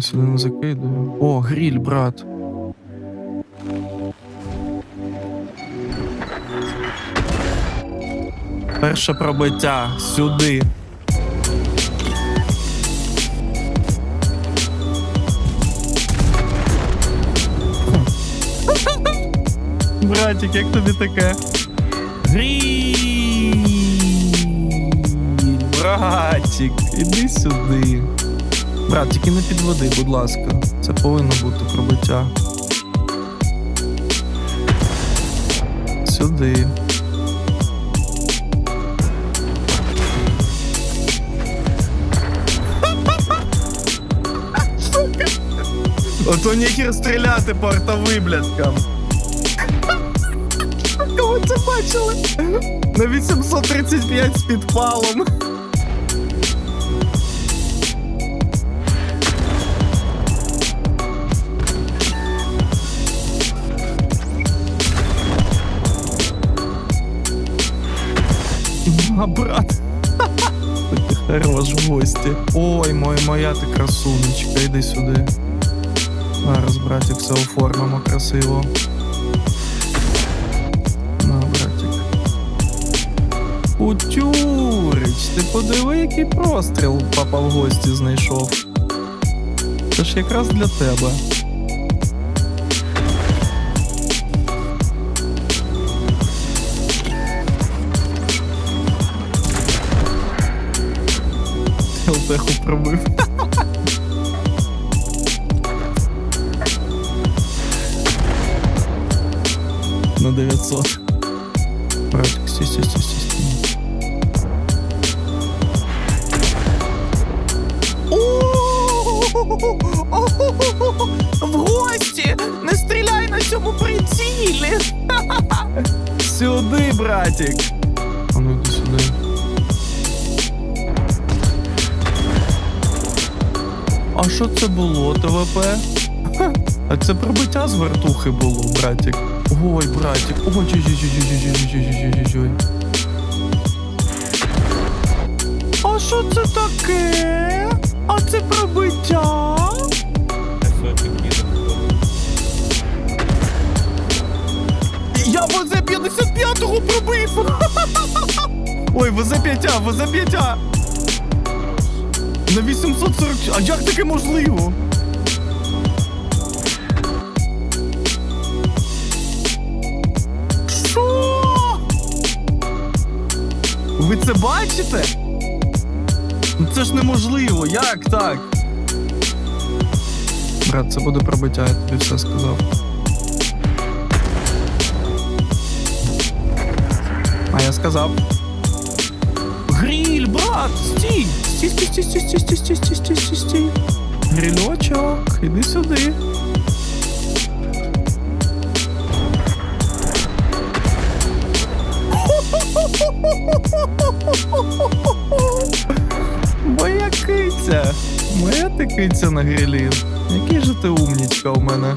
Сюди не закидую. О, гріль, брат. Перше пробиття сюди. Братик, як тобі таке? Гріль! Братик, іди сюди. Брат, тільки не підводи, будь ласка. Це повинно бути пробиття. Сюди. Ото нехер стріляти по артовиблядкам. Кого це бачили? На 835 з підпалом. А, брат. Хорош в гості. Ой, мой, моя ти красунечка, іди сюди. Зараз, братик, все оформимо красиво. На, братик. Утюрич, ти подиви, який простріл папа в гості знайшов. Це ж якраз для тебе. Елтеху пробив. На 900. Братик, стій, стій, стій, стій. В гості! Не стріляй на цьому прицілі! Сюди, братик! А що це було, ТВП? А це пробиття з вертухи було, братик. Ой, братик. Ой, ой, ой, ой, ой, А що це таке? А це пробиття? Я ВЗ-55 пробив! Ой, ВЗ-5, ВЗ-5! На 840. А як таке можливо? Що? Ви це бачите? Це ж неможливо, як так? Брат, це буде пробиття, я тобі все сказав. А я сказав. Гриль, брат, стій! Стій, стій, стій, стій, стій, стій, стій, стій, стій, стій, стій. Грильочок, іди сюди. Моя киця, моя ти киця на грилі. Який же ти умнічка у мене.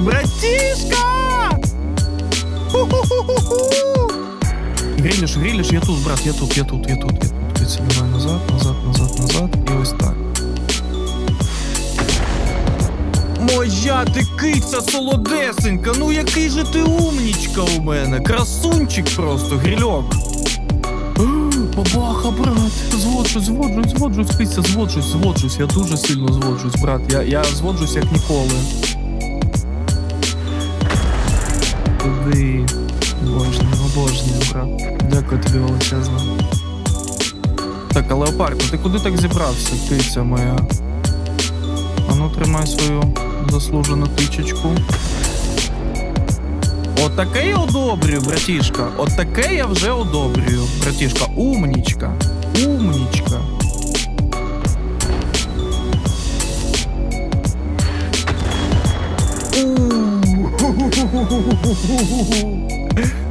Братишка! Грилиш, грилиш, я тут, брат, я тут, я тут, я тут, я тут. Відсідаю назад, назад, назад, назад. І ось так. Моя ти солодесенька, ну який же ти умнічка у мене. Красунчик просто, грильок. Бабаха, брат, зводжусь, зводжусь, зводжусь, киця, зводжусь, зводжусь. Я дуже сильно зводжусь, брат. Я, я зводжусь як ніколи. Туди. Обожнюю, обожнюю, брат. Дякую тобі величезно. Так, а леопард, ти куди так зібрався, киця моя? А ну тримай свою заслужену тичечку. От таке я одобрюю, братішка. От таке я вже одобрюю, братішка. Умнічка. Умнічка.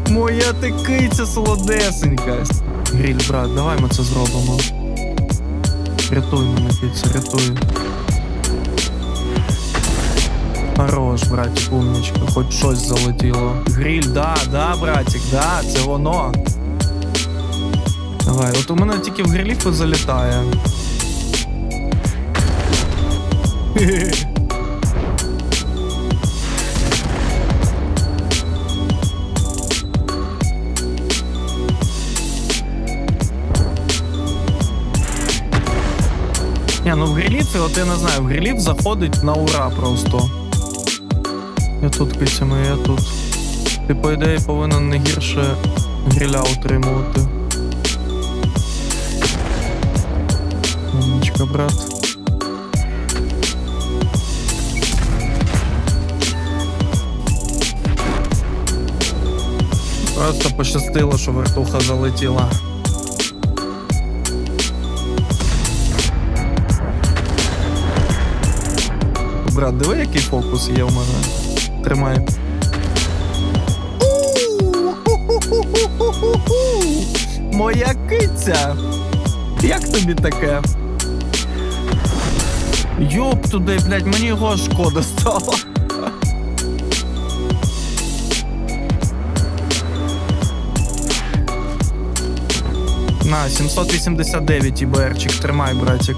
Моя ти киця солодесенька. Гріль, брат, давай ми це зробимо. Рятуй мене, киця, рятуй. Хорош, братик, умничка, хоч щось залетіло. Гріль, да, да, братик, да, це воно. Давай, От у мене тільки в гриліфу залітає. Ні, ну в гриліфі, от я не знаю, в гриліф заходить на ура просто. Я тут кисями, я тут. Ти, по ідеї, повинен не гірше гриля утримувати. Умничка, брат. Просто пощастило, що вертуха залетіла. Брат, диви, який фокус є в мене. Тримай. Моя киця! Як тобі таке? Йоп туди, блядь, мені його шкода стало. На, 789 ІБРчик, тримай, братик.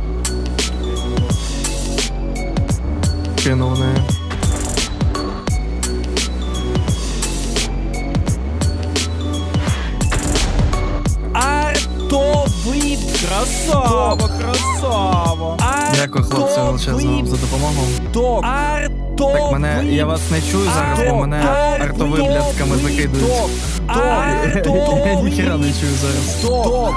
Кинув неї. Артовий красава, красава. Дякую, хлопці, величезно за допомогу. Артовий. Артовий. Так, мене я вас не чую зараз, бо мене артовим блясками закидують. Я ніхера не чую зараз. Ток.